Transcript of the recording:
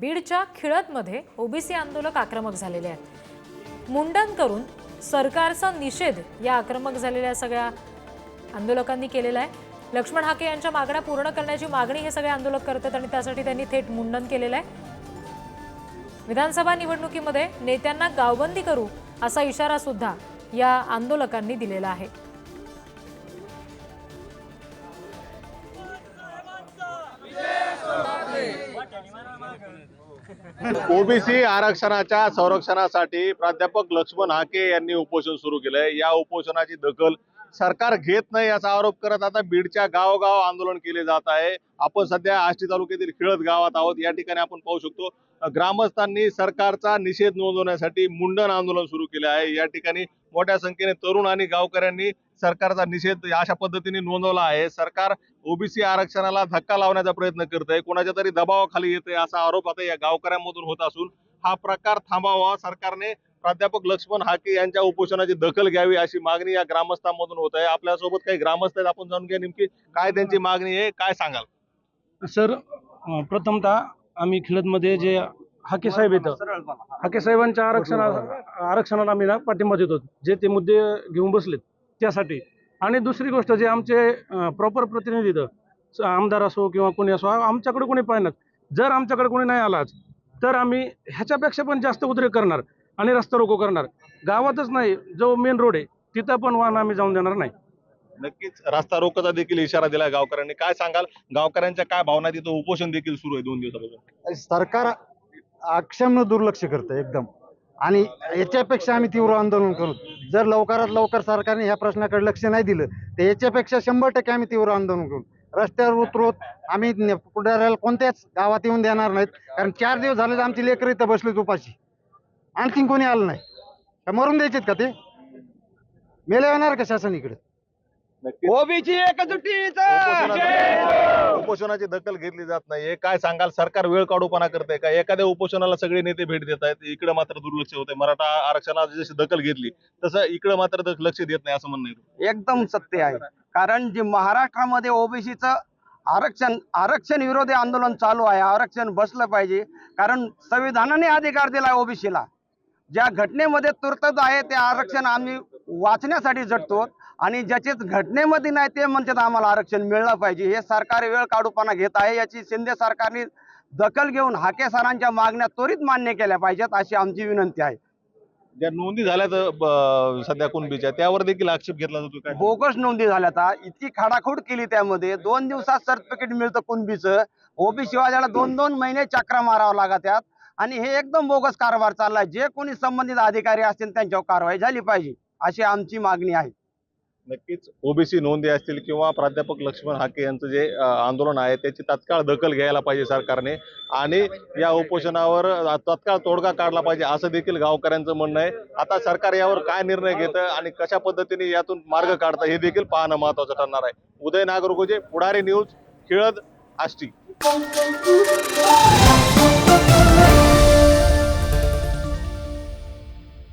बीडच्या खिळतमध्ये ओबीसी आंदोलक आक्रमक झालेले आहेत. मुंडन करून सरकारचा निषेध या आक्रमक झालेल्या सगळ्या आंदोलकांनी केलेला आहे. लक्ष्मण हाके यांच्या मागण्या पूर्ण करण्याची मागणी हे सगळे आंदोलक करतात आणि त्यासाठी त्यांनी थेट मुंडन केलेलं आहे. विधानसभा निवडणुकीमध्ये नेत्यांना गावबंदी करू असा इशारा सुद्धा या आंदोलकांनी दिलेला आहे. ओबीसी आरक्षणाच्या संरक्षणासाठी प्राध्यापक लक्ष्मण हाके यांनी उपोषण सुरू केलंय. या उपोषणाची दखल सरकार घेत नाही याचा आरोप करत आता बीडच्या गावोगाव आंदोलन केले जात आहे. आपण सध्या आष्टी तालुक्यातील खिळत गावात आहोत. या ठिकाणी आपण पाहू शकतो ग्रामस्थांनी सरकारचा निषेध नोंदवण्यासाठी मुंडन आंदोलन सुरू केले आहे. या ठिकाणी मोठ्या संख्येने तरुण आणि गावकऱ्यांनी सरकारचा निषेध अशा पद्धतीने नोंदवला आहे. सरकार ओबीसी आरक्षणाला धक्का लावण्याचा प्रयत्न करत आहे कोणाच्या तरी दबावाखाली येते असा आरोप आता या गावकऱ्यांमधून होत असून हा प्रकार थांबावा. सरकारने प्राध्यापक लक्ष्मण हाके यांच्या उपोषणाची दखल घ्यावी अशी मागणी या ग्रामस्थांमधून होत आहे. आपल्यासोबत काही ग्रामस्थ आहेत. आपण जाणून घ्या नेमकी काय त्यांची मागणी आहे काय सांगाल? सर प्रथमतः आम्ही खिळतमध्ये जे हाके साहेब येतं हाके साहेबांच्या आरक्षणा आरक्षणाला आम्ही पाठिंबा देतो जे ते मुद्दे घेऊन बसलेत. त्यासाठी. आणि दुसरी गोष्ट जे आमचे प्रॉपर प्रतिनिधी आमदार असो किंवा कोणी असो आमच्याकडे कोणी पाहिजे जर आमच्याकडे कोणी नाही आलाच तर आम्ही ह्याच्यापेक्षा पण जास्त उद्रेक करणार आणि रस्ता रोको करणार. गावातच नाही जो मेन रोड आहे तिथं पण वाहन आम्ही जाऊन देणार नाही. नक्कीच रस्ता रोकोचा देखील इशारा दिला गावकऱ्यांनी. काय सांगाल? गावकऱ्यांच्या काय भावना? तिथं उपोषण देखील सुरू आहे दोन दिवसापासून. सरकार अक्षम्य दुर्लक्ष करतं एकदम. आणि याच्यापेक्षा आम्ही तीव्र आंदोलन करू. जर लवकरात लवकर सरकारने ह्या प्रश्नाकडे लक्ष नाही दिलं तर याच्यापेक्षा शंभर टक्के आम्ही तीव्र आंदोलन करू. रस्त्यावर उतरवत आम्ही पुढाऱ्याला कोणत्याच गावात येऊन देणार नाहीत कारण चार दिवस झाले तर आमची लेकर इथं बसलीत उपाशी. आणखीन कोणी आलं नाही? मरून द्यायचेत का ते? मेले येणार का शासन इकडे? एकजुटीचा. उपोषणाची उपोषणाची दखल घेतली जात नाहीये. काय सांगाल? सरकार वेळ काढूपणा करते का? एखाद्या उपोषणाला सगळे नेते भेट देत आहेत इकडे मात्र दुर्लक्ष होते मराठा आरक्षणाला जशी दखल घेतली तसं इकडे मात्र लक्ष देत नाही असं म्हणणं एकदम सत्य आहे. कारण जे महाराष्ट्रामध्ये ओबीसीचं आरक्षण आरक्षण विरोधी आंदोलन चालू आहे. आरक्षण बसलं पाहिजे. कारण संविधानाने अधिकार दिला ओबीसीला. ज्या घटनेमध्ये तरतूद आहे ते आरक्षण आम्ही वाचण्यासाठी झटतो आणि ज्याचेच घटनेमध्ये नाही ते म्हणतात आम्हाला आरक्षण मिळलं पाहिजे. हे सरकार वेळ काढूपणा घेत आहे. याची शिंदे सरकारने दखल घेऊन हाके सरांच्या मागण्या त्वरित मान्य केल्या पाहिजेत अशी आमची विनंती आहे. ज्या नोंदी झाल्यात ब- सध्या कुणबीच्या त्यावर देखील आक्षेप घेतला जातो काय? बोगस नोंदी झाल्या आता इतकी खाडाखोड केली त्यामध्ये. दोन दिवसात सर्टिफिकेट मिळतं कुणबीचं. ओबीसी वाल्याला दोन दोन महिने चक्रा मारावं लागतात आणि हे एकदम बोगस कारभार चाललाय. जे कोणी संबंधित अधिकारी असतील त्यांच्यावर कारवाई झाली पाहिजे अशी आमची मागणी आहे. नक्कीच ओबीसी नोंदी असतील किंवा प्राध्यापक लक्ष्मण हाके यांचं जे आंदोलन आहे त्याची तात्काळ दखल घ्यायला पाहिजे सरकारने. आणि या उपोषणावर तत्काळ तात्काळ तोडगा काढला पाहिजे असं देखील गावकऱ्यांचं म्हणणं आहे. आता सरकार यावर काय निर्णय घेतं आणि कशा पद्धतीने यातून मार्ग काढतं हे देखील पाहणं महत्वाचं ठरणार आहे. उदय नागरगोजे पुढारी न्यूज खिळद आष्टी.